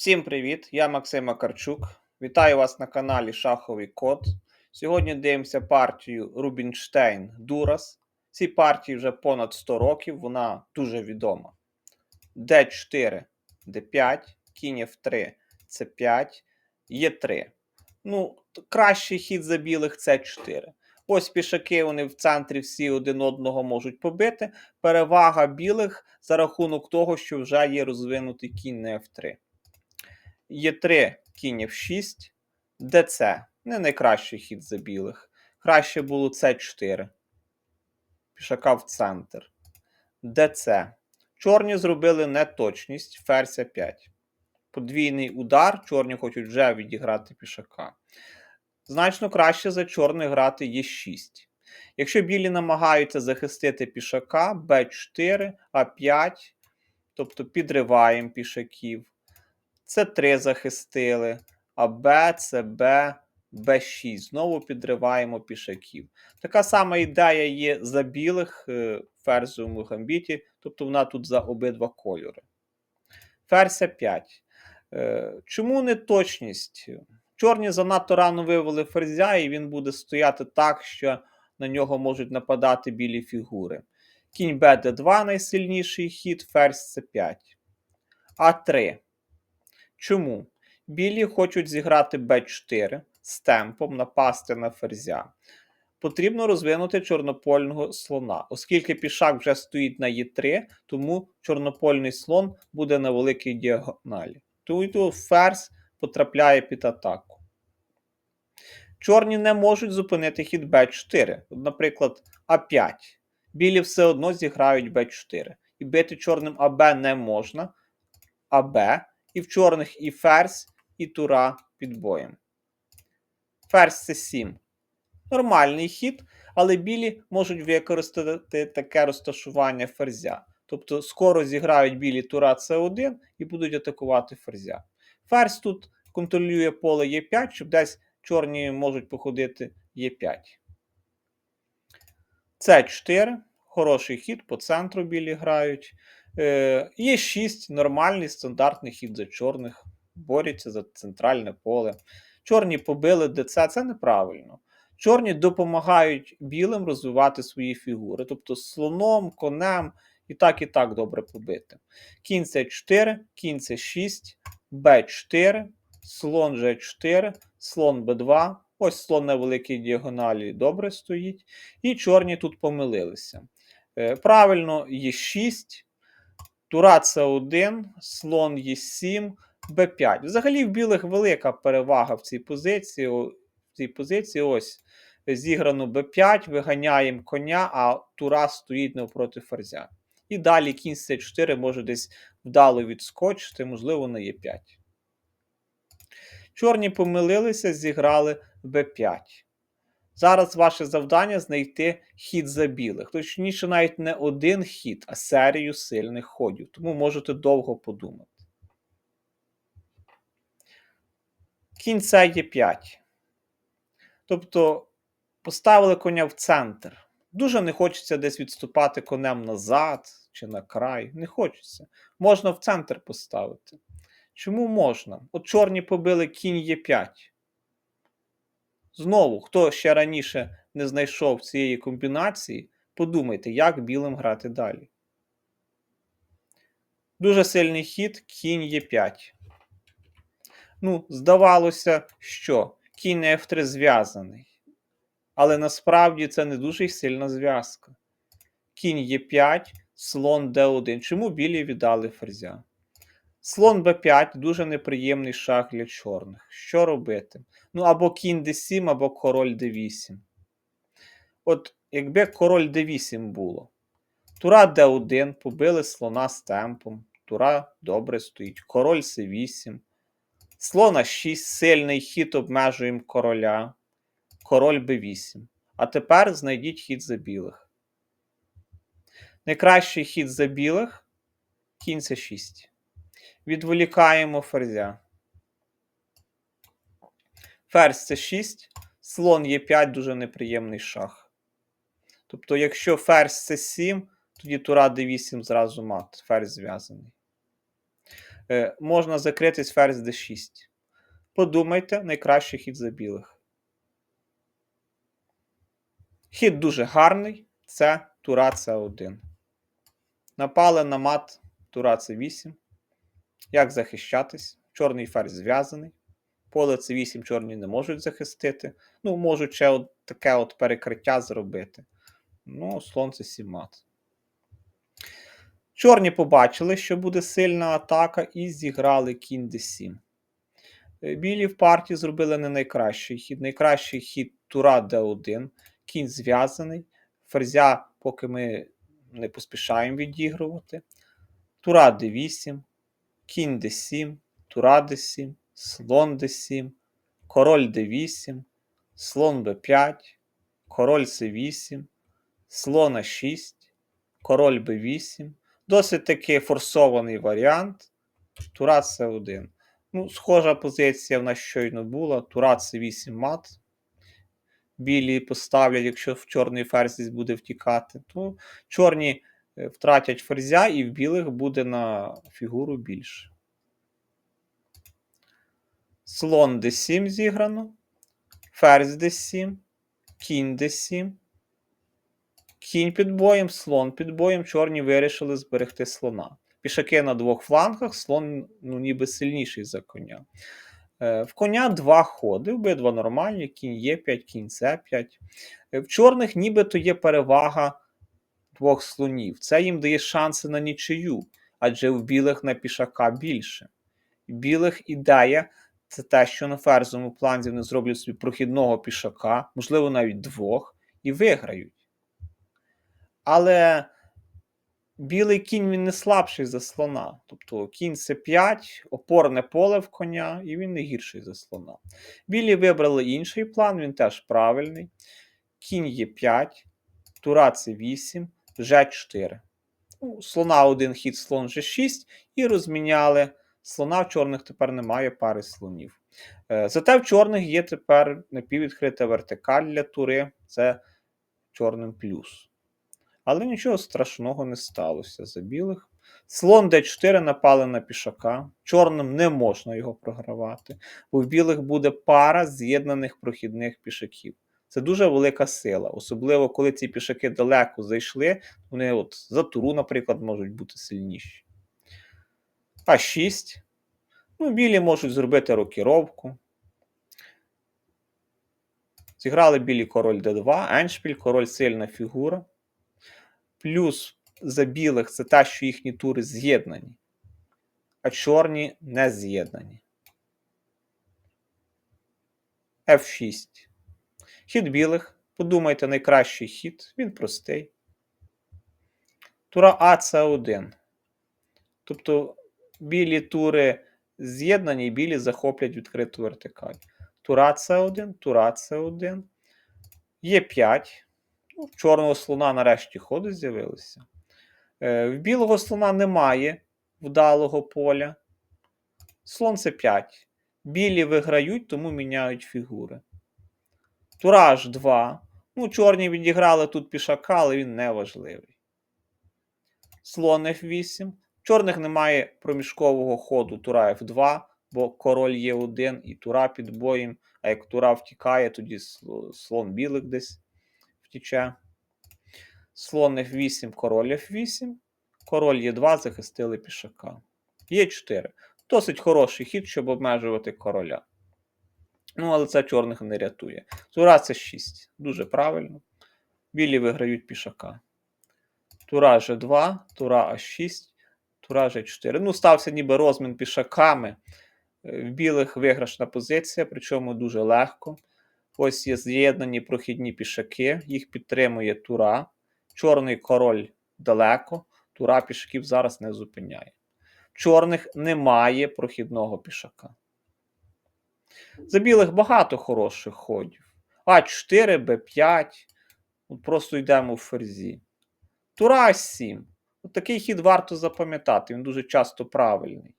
Всім привіт! Я Максим Макарчук. Вітаю вас на каналі Шаховий Код. Сьогодні дивимося партію Рубінштейн Дурас. Цій партії вже понад 100 років, вона дуже відома. D4, D5, кінь F3, C5, Е3. Ну, кращий хід за білих C4. Ось пішаки вони в центрі всі один одного можуть побити. Перевага білих за рахунок того, що вже є розвинутий кінь на F3. Є3 кінь F6, ДЦ. Не найкращий хід за білих. Краще було С4. Пішака в центр. ДЦ. Чорні зробили неточність, ферзь 5. Подвійний удар. Чорні хочуть вже відіграти пішака. Значно краще за чорних грати Е6. Якщо білі намагаються захистити пішака, Б4, А5, тобто підриваємо пішаків. С3 захистили, а Б, ЦБ, Б6. Знову підриваємо пішаків. Така сама ідея є за білих е, в ферзовому гамбіті, тобто вона тут за обидва кольори. Ферзь 5. Чому не точність? Чорні занадто рано вивели ферзя, і він буде стояти так, що на нього можуть нападати білі фігури. Кінь Б-Д2 найсильніший хід, ферзь С5. А3. Чому? Білі хочуть зіграти Б4 з темпом напасти на ферзя. Потрібно розвинути чорнопольного слона. Оскільки пішак вже стоїть на Е3, тому чорнопольний слон буде на великій діагоналі. Тому ферзь потрапляє під атаку. Чорні не можуть зупинити хід Б4. Наприклад, А5. Білі все одно зіграють Б4. І бити чорним АБ не можна. АБ і в чорних і ферзь, і тура під боєм. Ферзь С7. Нормальний хід, але білі можуть використати таке розташування ферзя. Тобто скоро зіграють білі тура С1 і будуть атакувати ферзя. Ферзь тут контролює поле Е5, щоб десь чорні можуть походити Е5. С4. Хороший хід, по центру білі грають. Е, Є 6 нормальний стандартний хід за чорних. Борються за центральне поле. Чорні побили ДЦ, це неправильно. Чорні допомагають білим розвивати свої фігури, тобто слоном, конем і так і так добре побити. Кінь С4, кінь С6, Б4, слон Ж4, слон Б2. Ось слон на великій діагоналі добре стоїть. І чорні тут помилилися. Е, Правильно, Е6, Тура С1, слон Е7, Б5. Взагалі в білих велика перевага в цій позиції. В цій позиції ось зіграно Б5, виганяємо коня, а Тура стоїть навпроти ферзя. І далі кінь С4 може десь вдало відскочити, можливо, на Е5. Чорні помилилися, зіграли Б5. Зараз ваше завдання знайти хід за білих. Точніше, навіть не один хід, а серію сильних ходів. Тому можете довго подумати. Кінь С є 5. Тобто поставили коня в центр. Дуже не хочеться десь відступати конем назад чи на край. Не хочеться. Можна в центр поставити. Чому можна? От чорні побили кінь Е5. Знову, хто ще раніше не знайшов цієї комбінації, подумайте, як білим грати далі. Дуже сильний хід, кінь Е5. Ну, здавалося, що кінь на F3 зв'язаний. Але насправді це не дуже сильна зв'язка. Кінь Е5, слон Д1. Чому білі віддали ферзя? Слон Б5 дуже неприємний шах для чорних. Що робити? Ну, або кінь d7, або король d8. От якби король d8 було. Тура d1, побили слона з темпом. Тура добре стоїть. Король c8. Слона 6, сильний хід обмежуємо короля. Король b8. А тепер знайдіть хід за білих. Найкращий хід за білих кінь c6. Відволікаємо ферзя. Ферзь С6, слон Е5 дуже неприємний шах. Тобто, якщо ферзь С7, тоді тура d8 зразу мат, ферзь зв'язаний. Е, можна закритись ферзь d6. Подумайте, найкращий хід за білих. Хід дуже гарний. Це тура С1. Напали на мат тура С8. Як захищатись? Чорний ферзь зв'язаний. Поле С8 чорні не можуть захистити. Ну, можуть ще от таке от перекриття зробити. Ну, слон С7 мат. Чорні побачили, що буде сильна атака, і зіграли кінь d7. Е, Білі в партії зробили не найкращий хід. Найкращий хід тура d1, кінь зв'язаний. Ферзя, поки ми не поспішаємо відігрувати. Тура d8, кінь d7, тура d7, слон d7, король d8, слон b5, король c8, слон a6, король b8. Досить таки форсований варіант. Тура С1. Ну, схожа позиція в нас щойно була. Тура С8 мат. Білі поставлять, якщо в чорний ферзь буде втікати, то чорні втратять ферзя, і в білих буде на фігуру більше. Слон d7 зіграно. Ферзь d7, кінь d7. Кінь під боєм, слон під боєм, чорні вирішили зберегти слона. Пішаки на двох флангах, слон ну, ніби сильніший за коня. Е, в коня два ходи, обидва нормальні, кінь Е5, кінь С5. Е, в чорних нібито є перевага двох слонів. Це їм дає шанси на нічию, адже в білих на пішака більше. Білих ідея це те, що на ферзовому планзі вони зроблять собі прохідного пішака, можливо, навіть двох, і виграють. Але білий кінь він не слабший за слона. Тобто кінь це 5, опорне поле в коня, і він не гірший за слона. Білі вибрали інший план, він теж правильний. Кінь є 5, тура це 8 g4. Ну, слона один хід, слон g6, і розміняли. Слона в чорних тепер немає пари слонів. Е, зате в чорних є тепер напіввідкрита вертикаль для тури, це чорним плюс. Але нічого страшного не сталося за білих. Слон d4 напали на пішака. Чорним не можна його програвати, бо в білих буде пара з'єднаних прохідних пішаків. Це дуже велика сила, особливо коли ці пішаки далеко зайшли, вони от за туру, наприклад, можуть бути сильніші. А6. Ну, білі можуть зробити рокіровку. Зіграли білі король d2, еншпіль, король сильна фігура. Плюс за білих це те, що їхні тури з'єднані, а чорні не з'єднані. F6. Хід білих. Подумайте, найкращий хід, він простий. Тура А це 1. Тобто білі тури з'єднані, і білі захоплять відкриту вертикаль. Тура це 1 тура це 1 Є 5. Ну, в чорного слона нарешті ходи з'явилися. Е, в білого слона немає вдалого поля. Слон це 5. Білі виграють, тому міняють фігури. Тураж 2. Ну, чорні відіграли тут пішака, але він не важливий. Слон F8. В чорних немає проміжкового ходу тура F2, бо король є 1 і тура під боєм. А як тура втікає, тоді слон білих десь втіче. Слон F8, король F8. Король Е2 захистили пішака. Є4. Досить хороший хід, щоб обмежувати короля. Ну, але це чорних не рятує. Тура це 6. Дуже правильно. Білі виграють пішака. Тура G2, Тура А6, Тура G4. Ну, стався ніби розмін пішаками. Е, В білих виграшна позиція, причому дуже легко. Ось є з'єднані прохідні пішаки, їх підтримує Тура. Чорний король далеко, Тура пішаків зараз не зупиняє. Чорних немає прохідного пішака. За білих багато хороших ходів. А4, Б5. От Просто йдемо в ферзі. Тура А7. От такий хід варто запам'ятати, він дуже часто правильний.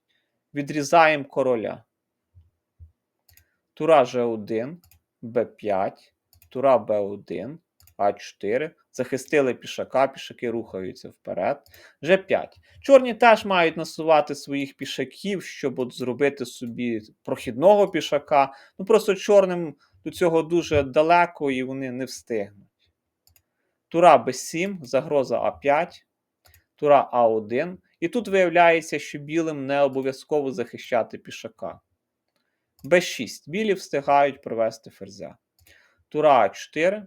Відрізаємо короля. Тура G1, Б5, Тура Б1, А4. захистили пішака, пішаки рухаються вперед. G5. Чорні теж мають насувати своїх пішаків, щоб от зробити собі прохідного пішака. Ну просто чорним до цього дуже далеко і вони не встигнуть. Тура Б7, загроза А5, тура А1. І тут виявляється, що білим не обов'язково захищати пішака. Б6. Білі встигають провести ферзя. Тура А4,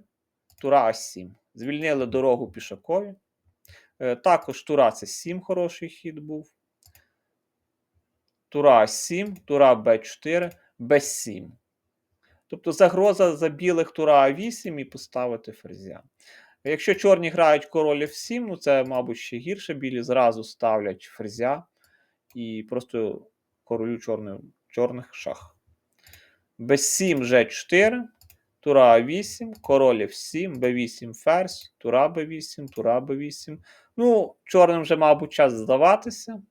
тура А7. Звільнили дорогу пішакові. Е, Також тура це 7 хороший хід був. Тура А7, тура Б4, Б7. Тобто загроза за білих тура А8 і поставити ферзя. Якщо чорні грають король F7, ну це, мабуть, ще гірше. Білі зразу ставлять ферзя і просто королю чорних, чорних шах. Б7 Ж4, тура А8, король F7, Б8 ферзь, тура Б8, тура Б8. Ну, чорним вже, мабуть, час здаватися.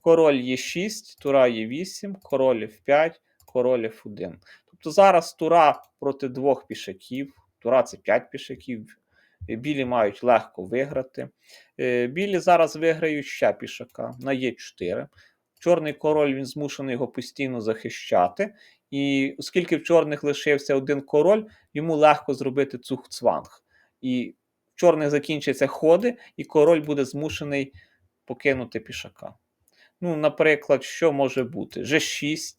Король Е6, тура Е8, король F5, король F1. Тобто зараз тура проти двох пішаків. Тура це 5 пішаків. Е, Білі мають легко виграти. Е, Білі зараз виграють ще пішака на Е4. Чорний король він змушений його постійно захищати. І оскільки в чорних лишився один король, йому легко зробити цух-цванг. І в чорних закінчаться ходи, і король буде змушений покинути пішака. Ну, наприклад, що може бути? G6,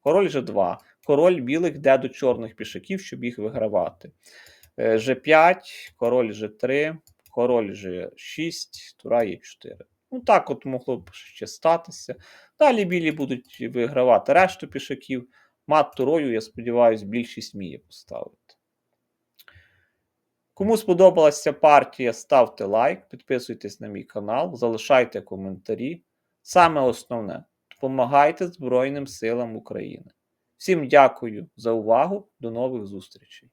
король G2, король білих йде до чорних пішаків, щоб їх вигравати. Е, G5, король G3, король G6, тура Е4. Ну, так от могло б ще статися. Далі білі будуть вигравати решту пішаків. Мат турою, я сподіваюся, більшість вміє поставити. Кому сподобалася партія, ставте лайк, підписуйтесь на мій канал, залишайте коментарі. Саме основне допомагайте Збройним силам України. Всім дякую за увагу. До нових зустрічей!